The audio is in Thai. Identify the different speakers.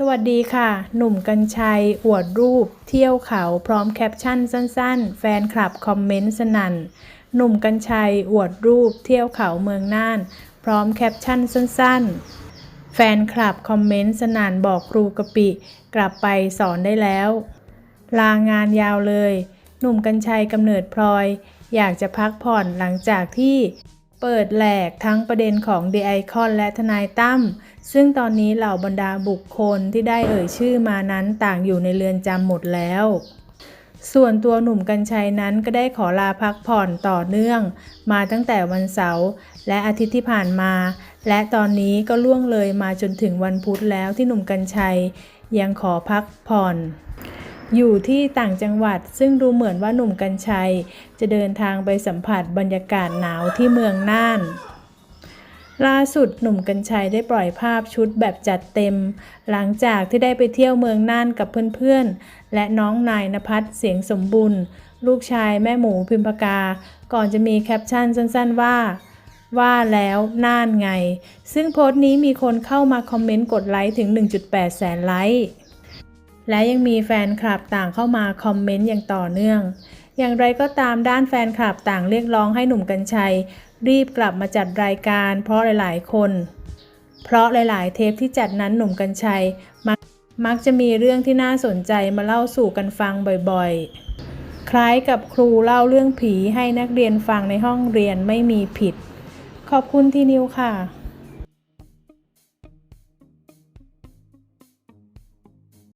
Speaker 1: สวัสดีค่ะ หนุ่มกัญชัย อวดรูป เที่ยวเขาพร้อมแคปชั่นสั้น ๆ แฟนคลับคอมเมนต์สนั่น หนุ่มกัญชัย อวดรูป เที่ยวเขาเมืองน่าน พร้อมแคปชั่นสั้น ๆ แฟนคลับคอมเมนต์สนั่นบอกครูกะปิ กลับไปสอนได้แล้ว ลางานยาวเลย หนุ่มกัญชัยกำเนิดพลอย อยากจะพักผ่อนหลังจากที่ เปิดแหลกทั้งประเด็นของเด e i คอนและทนายตั้ม ซึ่งตอนนี้เหล่าบรรดาบุคคลที่ได้เอ่ยชื่อมานั้นต่างอยู่ในเรือนจำหมดแล้ว ส่วนตัวหนุ่มกัญชัยนั้นก็ได้ขอลาพักผ่อนต่อเนื่อง มาตั้งแต่วันเสาร์และอาทิตย์ที่ผ่านมา และตอนนี้ก็ล่วงเลยมาจนถึงวันพุธแล้วที่หนุ่มกัญชัย ยังขอพักผ่อน อยู่ที่ต่างจังหวัด ซึ่งดูเหมือนว่าหนุ่มกัญชัย จะเดินทางไปสัมผัสบรรยากาศหนาวที่เมืองน่าน ล่าสุดหนุ่มกัญชัยได้ปล่อยภาพชุดแบบจัดเต็ม หลังจากที่ได้ไปเที่ยวเมืองน่านกับเพื่อนๆ และน้องนายนภัสเสียงสมบุญลูกชายแม่หมูพิมพกา ก่อนจะมีแคปชั่นสั้นๆว่า ว่าแล้วน่านไง ซึ่งโพสต์นี้มีคนเข้ามาคอมเมนต์กดไลค์ถึง 1.8 แสนไลค์ และยังมีแฟนคลับต่างเข้ามาคอมเมนต์อย่างต่อเนื่อง อย่างไรก็ตามด้านแฟนคลับต่างเรียกร้องให้หนุ่มกัญชัย รีบกลับมาจัดรายการ เพราะหลาย ๆ คน เพราะหลาย ๆ เทปที่จัดนั้นหนุ่มกัญชัยมักมักจะมีเรื่องที่น่าสนใจมาเล่าสู่กันฟังบ่อยๆ คล้ายกับครูเล่าเรื่องผีให้นักเรียนฟังในห้องเรียนไม่มีผิด ขอบคุณที่นิวค่ะ